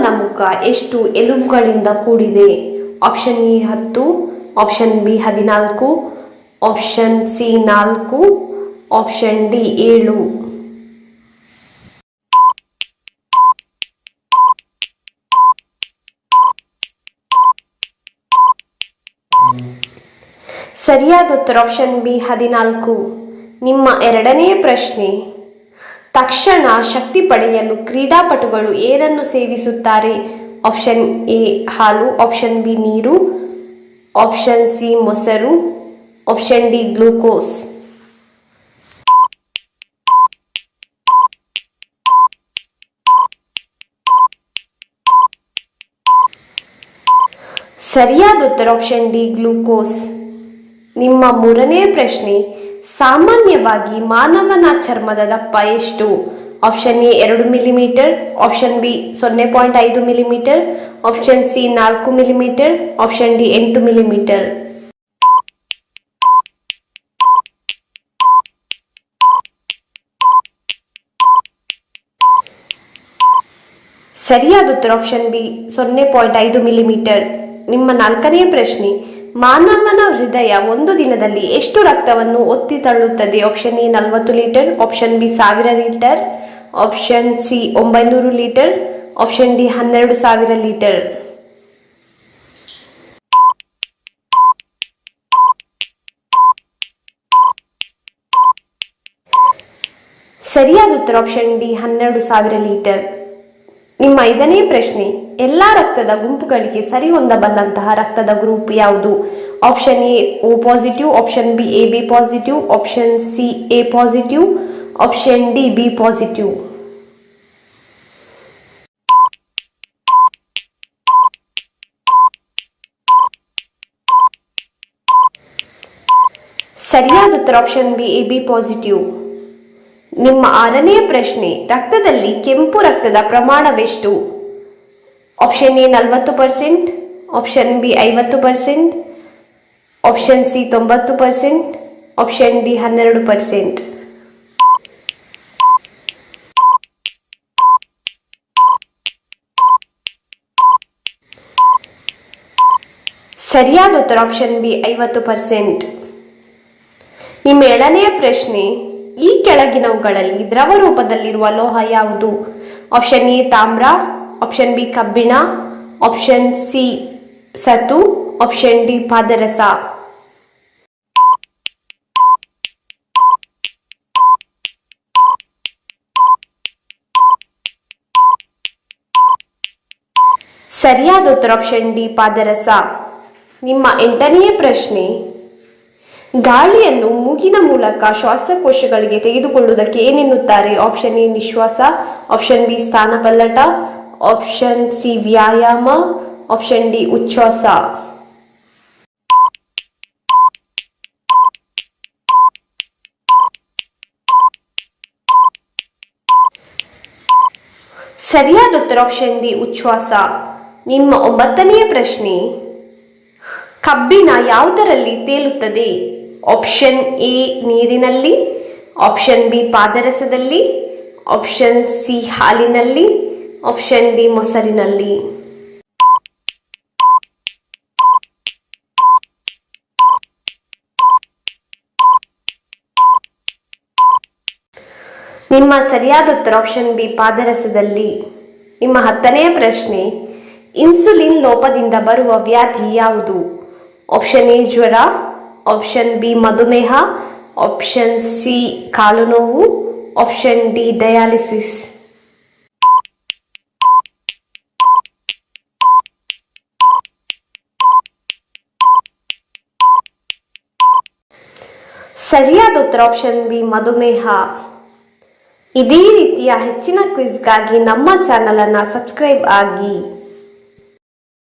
ಮಾನವನ ಮುಖ ಎಷ್ಟು ಎಲುಬುಗಳಿಂದ ಕೂಡಿದೆ? ಆಪ್ಷನ್ ಎ ಹತ್ತು ಆಪ್ಷನ್ ಬಿ ಹದಿನಾಲ್ಕು ಆಪ್ಷನ್ ಸಿ ನಾಲ್ಕು ಆಪ್ಷನ್ ಡಿ ಏಳು. ಸರಿಯಾದ ಉತ್ತರ ಆಪ್ಷನ್ ಬಿ ಹದಿನಾಲ್ಕು. ನಿಮ್ಮ ಎರಡನೆಯ ಪ್ರಶ್ನೆ. ತಕ್ಷಣ ಶಕ್ತಿ ಪಡೆಯಲು ಕ್ರೀಡಾಪಟುಗಳು ಏನನ್ನು ಸೇವಿಸುತ್ತಾರೆ? ಆಪ್ಷನ್ ಎ, ಹಾಲು, ಆಪ್ಷನ್ ಬಿ, ನೀರು, ಆಪ್ಷನ್ ಸಿ, ಮೊಸರು, ಆಪ್ಷನ್ ಡಿ, ಗ್ಲೂಕೋಸ್. ಸರಿಯಾದ ಉತ್ತರ ಆಪ್ಷನ್ ಡಿ, ಗ್ಲೂಕೋಸ್. ನಿಮ್ಮ ಮೂರನೇ ಪ್ರಶ್ನೆ ಸಾಮಾನ್ಯವಾಗಿ ಮಾನವನ ಚರ್ಮದ ದಪ್ಪ ಎಷ್ಟು? ಆಪ್ಷನ್ ಎ ಎರಡು ಮಿಲಿಮೀಟರ್ ಆಪ್ಷನ್ ಬಿ ಸೊನ್ನೆ ಪಾಯಿಂಟ್ ಐದು ಮಿಲಿಮೀಟರ್ ಆಪ್ಷನ್ ಸಿ ನಾಲ್ಕು ಮಿಲಿಮೀಟರ್ ಆಪ್ಷನ್ ಡಿ ಎಂಟು ಮಿಲಿಮೀಟರ್ ಸರಿಯಾದ ಉತ್ತರ ಆಪ್ಷನ್ ಬಿ ಸೊನ್ನೆ ಪಾಯಿಂಟ್ ಐದು ಮಿಲಿಮೀಟರ್ ನಿಮ್ಮ ನಾಲ್ಕನೇ ಪ್ರಶ್ನೆ ಮಾನವನ ಹೃದಯ ಒಂದು ದಿನದಲ್ಲಿ ಎಷ್ಟು ರಕ್ತವನ್ನು ಒತ್ತಿ ತಳ್ಳುತ್ತದೆ? ಆಪ್ಷನ್ ಎ ನಲವತ್ತು ಲೀಟರ್ ಆಪ್ಷನ್ ಬಿ ಸಾವಿರ ಲೀಟರ್ ಆಪ್ಷನ್ ಸಿ ಒಂಬೈನೂರು ಲೀಟರ್ ಆಪ್ಷನ್ ಡಿ ಹನ್ನೆರಡು ಸಾವಿರ ಲೀಟರ್. ಸರಿಯಾದ ಉತ್ತರ ಆಪ್ಷನ್ ಡಿ ಹನ್ನೆರಡು ಸಾವಿರ ಲೀಟರ್. ನಿಮ್ಮ ಐದನೇ ಪ್ರಶ್ನೆ, ಎಲ್ಲ ರಕ್ತದ ಗುಂಪುಗಳಿಗೆ ಸರಿ ಹೊಂದಬಲ್ಲಂತಹ ರಕ್ತದ ಗ್ರೂಪ್ ಯಾವುದು? Option A, O positive, option B, A B positive, option C, A positive, option D, B positive. ಸರಿಯಾದ ಉತ್ತರ option B, A B positive. ನಿಮ್ಮ ಆರನೇ ಪ್ರಶ್ನೆ, ರಕ್ತದಲ್ಲಿ ಕೆಂಪು ರಕ್ತದ ಪ್ರಮಾಣವೆಷ್ಟು? ಆಪ್ಷನ್ ಎ ನಲವತ್ತು ಪರ್ಸೆಂಟ್ ಆಪ್ಷನ್ ಬಿ ಐವತ್ತು ಪರ್ಸೆಂಟ್ ಆಪ್ಷನ್ ಸಿ ತೊಂಬತ್ತು ಪರ್ಸೆಂಟ್ ಆಪ್ಷನ್ ಡಿ ಹನ್ನೆರಡು ಪರ್ಸೆಂಟ್ ಸರಿಯಾದ ಉತ್ತರ ಆಪ್ಷನ್ ಬಿ ಐವತ್ತು ಪರ್ಸೆಂಟ್ ನಿಮ್ಮ ಎರಡನೆಯ ಪ್ರಶ್ನೆ ಈ ಕೆಳಗಿನವುಗಳಲ್ಲಿ ದ್ರವ ರೂಪದಲ್ಲಿರುವ ಲೋಹ ಯಾವುದು? ಆಪ್ಷನ್ ಎ ತಾಮ್ರ. ಆಪ್ಷನ್ ಬಿ ಕಬ್ಬಿಣ. ಆಪ್ಷನ್ ಸಿ ಸತು ಆಪ್ಷನ್ ಡಿ ಪಾದರಸ. ಸರಿಯಾದ ಉತ್ತರ ಆಪ್ಷನ್ ಡಿ ಪಾದರಸ. ನಿಮ್ಮ ಎಂಟನೆಯ ಪ್ರಶ್ನೆ ಗಾಳಿಯನ್ನು ಮೂಗಿನ ಮೂಲಕ ಶ್ವಾಸಕೋಶಗಳಿಗೆ ತೆಗೆದುಕೊಳ್ಳುವುದಕ್ಕೆ ಏನೆನ್ನುತ್ತಾರೆ? ಆಪ್ಷನ್ ಎ, ನಿಶ್ವಾಸ. ಆಪ್ಷನ್ ಬಿ, ಸ್ಥಾನಪಲ್ಲಟ. ಆಪ್ಷನ್ ಸಿ, ವ್ಯಾಯಾಮ. ಆಪ್ಷನ್ ಡಿ, ಉಚ್ಛ್ವಾಸ. ಸರಿಯಾದ ಉತ್ತರ ಆಪ್ಷನ್ ಡಿ, ಉಚ್ಛ್ವಾಸ. ನಿಮ್ಮ ಒಂಬತ್ತನೆಯ ಪ್ರಶ್ನೆ. ಕಬ್ಬಿಣ ಯಾವುದರಲ್ಲಿ ತೇಲುತ್ತದೆ? ಆಪ್ಷನ್ ಎ ನೀರಿನಲ್ಲಿ. ಆಪ್ಷನ್ ಬಿ ಪಾದರಸದಲ್ಲಿ. ಆಪ್ಷನ್ ಸಿ ಹಾಲಿನಲ್ಲಿ. ಆಪ್ಷನ್ ಡಿ ಮೊಸರಿನಲ್ಲಿ. ನಿಮ್ಮ ಸರಿಯಾದ ಉತ್ತರ ಆಪ್ಷನ್ ಬಿ ಪಾದರಸದಲ್ಲಿ. ನಿಮ್ಮ ಹತ್ತನೆಯ ಪ್ರಶ್ನೆ ಇನ್ಸುಲಿನ್ ಲೋಪದಿಂದ ಬರುವ ವ್ಯಾಧಿ ಯಾವುದು? ಆಪ್ಷನ್ ಎ ಜ್ವರ. ಆಪ್ಷನ್ ಬಿ ಮಧುಮೇಹ ಆಪ್ಷನ್ ಸಿ ಕಾಲು ನೋವು ಆಪ್ಷನ್ ಡಿ ಡಯಾಲಿಸಿಸ್ ಸರಿಯಾದ ಉತ್ತರ ಆಪ್ಷನ್ ಬಿ ಮಧುಮೇಹ ಇದೇ ರೀತಿಯ ಹೆಚ್ಚಿನ ಕ್ವಿಜ್ಗಾಗಿ ನಮ್ಮ ಚಾನಲನ್ನು ಸಬ್ಸ್ಕ್ರೈಬ್ ಆಗಿ.